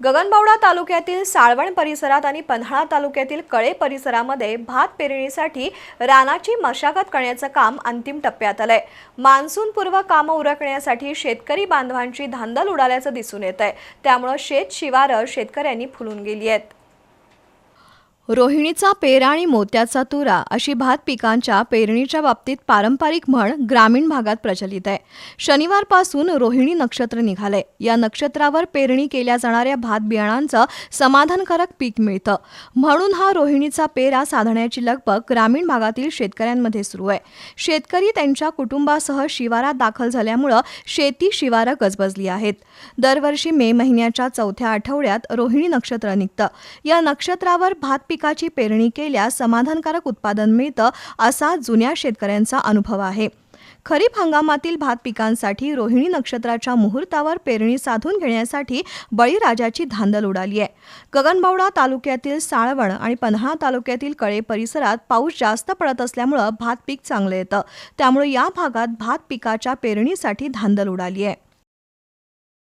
गगनबावडा तालुक्यातील साळवण परिसरात आणि पन्हाळा तालुक्यातील कळे परिसरामध्ये भात पेरणीसाठी रानाची मशागत करण्याचं काम अंतिम टप्प्यात आलंय. मान्सूनपूर्व कामं उरकण्यासाठी शेतकरी बांधवांची धांदल उडाल्याचं दिसून येत आहे त्यामुळं शेत शिवारं शेतकऱ्यांनी फुलून गेली आहेत. रोहिणीचा पेरा आणि मोत्याचा तुरा अशी भात पिकांच्या पेरणीच्या बाबतीत पारंपरिक म्हण ग्रामीण भागात प्रचलित आहे. शनिवारपासून रोहिणी नक्षत्र निघालंय. या नक्षत्रावर पेरणी केल्या जाणाऱ्या भात बियाणांचं समाधानकारक पीक मिळतं. म्हणून हा रोहिणीचा पेरा साधण्याची लगबग ग्रामीण भागातील शेतकऱ्यांमध्ये सुरू आहे. शेतकरी त्यांच्या कुटुंबासह शिवारात दाखल झाल्यामुळं शेती शिवारं गजबजली आहेत. दरवर्षी मे महिन्याच्या चौथ्या आठवड्यात रोहिणी नक्षत्र निघतं. या नक्षत्रावर भात पिकाची पेरणी केल्यास समाधानकारक उत्पादन मिळतं असा जुन्या शेतकऱ्यांचा अनुभव आहे. खरीप हंगामातील भात पिकांसाठी रोहिणी नक्षत्राच्या मुहूर्तावर पेरणी साधून घेण्यासाठी बळीराजाची धांदल उडाली आहे. गगनबावडा तालुक्यातील साळवण आणि पन्हाळा तालुक्यातील कळे परिसरात पाऊस जास्त पडत असल्यामुळं भात पीक चांगलं येतं. त्यामुळे या भागात भात पिकाच्या पेरणीसाठी धांदल उडाली आहे.